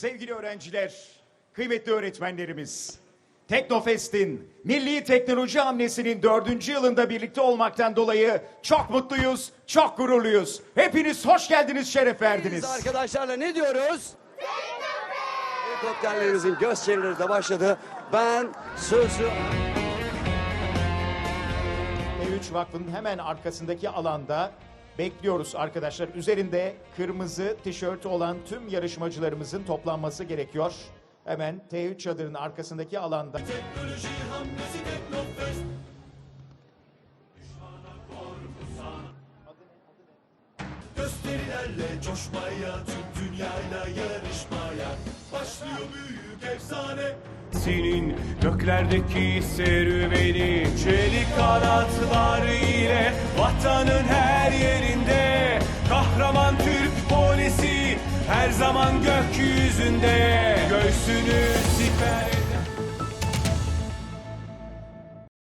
Sevgili öğrenciler, kıymetli öğretmenlerimiz, Teknofest'in milli teknoloji hamlesinin dördüncü yılında birlikte olmaktan dolayı çok mutluyuz, çok gururluyuz. Hepiniz hoş geldiniz, şeref verdiniz. Biz arkadaşlarla ne diyoruz? Helikopterlerimizin gösterileri de başladı. Ben sözü... E3 Vakfı'nın hemen arkasındaki alanda bekliyoruz arkadaşlar. Üzerinde kırmızı tişört olan tüm yarışmacılarımızın toplanması gerekiyor. Hemen T3 çadırının arkasındaki alanda. Gösterilerle coşmaya tüm dünyayla yarışmaya Başlıyor büyük efsane Senin göklerdeki serüveni Çelik kanatlar ile vatanın her yerinde her zaman gökyüzünde Göğsünü siper